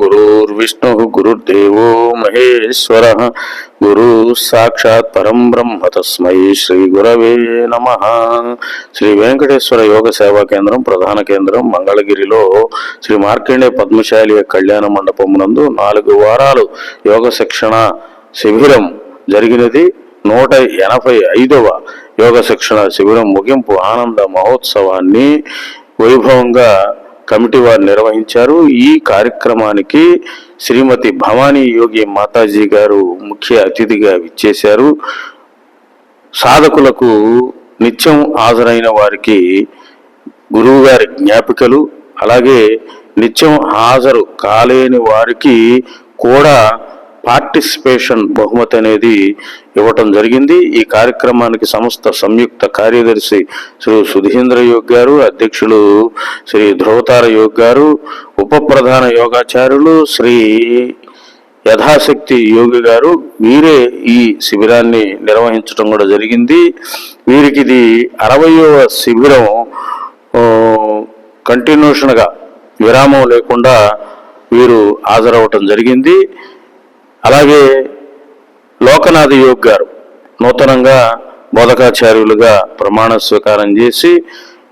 గురుర్విష్ణు గురుర్దేవో మహేశ్వర. గురు సాక్షాత్ పరం బ్రహ్మ తస్మై శ్రీ గురవే నమ. శ్రీ వెంకటేశ్వర యోగ సేవా కేంద్రం ప్రధాన కేంద్రం మంగళగిరిలో శ్రీ మార్కండే పద్మశాలి కళ్యాణ మండపం నందు నాలుగు వారాలు యోగ శిక్షణ శిబిరం జరిగినది. నూట ఎనభై ఐదవ యోగ శిక్షణ శిబిరం ముగింపు ఆనంద మహోత్సవాన్ని వైభవంగా కమిటీ వారు నిర్వహించారు. ఈ కార్యక్రమానికి శ్రీమతి భవానీ యోగి మాతాజీ గారు ముఖ్య అతిథిగా విచ్చేశారు. సాధకులకు నిత్యం హాజరైన వారికి గురువు గారి జ్ఞాపికలు అలాగే నిత్యం హాజరు కాలేని వారికి కూడా పార్టిసిపేషన్ బహుమతి అనేది ఇవ్వటం జరిగింది. ఈ కార్యక్రమానికి సంస్థ సంయుక్త కార్యదర్శి శ్రీ సుధీంద్ర యోగ్ గారు అధ్యక్షులు శ్రీ ధ్రువతార యోగ్ గారు ఉప ప్రధాన యోగాచార్యులు శ్రీ యథాశక్తి యోగి గారు. వీరే ఈ శిబిరాన్ని నిర్వహించడం కూడా జరిగింది. వీరికి ఇది అరవయవ శిబిరం. కంటిన్యూషన్గా విరామం లేకుండా వీరు హాజరవటం జరిగింది. అలాగే లోకనాథ యోగ్ గారు నూతనంగా బోధకాచార్యులుగా ప్రమాణ స్వీకారం చేసి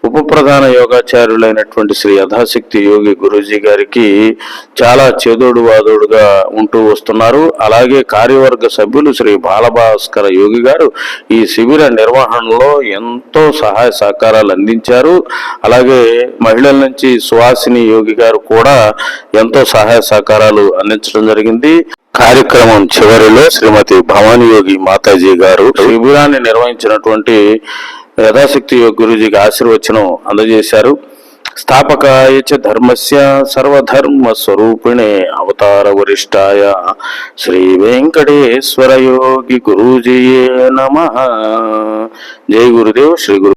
ఉప ప్రధాన యోగాచార్యులైనటువంటి శ్రీ యథాశక్తి యోగి గురూజీ గారికి చాలా చేదోడు వాదోడుగా ఉంటూ వస్తున్నారు. అలాగే కార్యవర్గ సభ్యులు శ్రీ బాలభాస్కర యోగి గారు ఈ శిబిర నిర్వహణలో ఎంతో సహాయ సహకారాలు అందించారు. అలాగే మహిళల నుంచి సుహాసిని యోగి గారు కూడా ఎంతో సహాయ సహకారాలు అందించడం జరిగింది. కార్యక్రమం చివరిలో శ్రీమతి భవానియోగి మాతాజీ గారు శిబిరాన్ని నిర్వహించినటువంటి యథాశక్తి యోగ గురుజీకి ఆశీర్వచనం అందజేశారు. స్థాపకాయ చ ధర్మస్య సర్వధర్మ స్వరూపిణే అవతార వరిష్టాయ శ్రీ వెంకటేశ్వర యోగి గురూజీయే నమ. జై గురుదేవ్ శ్రీ గురు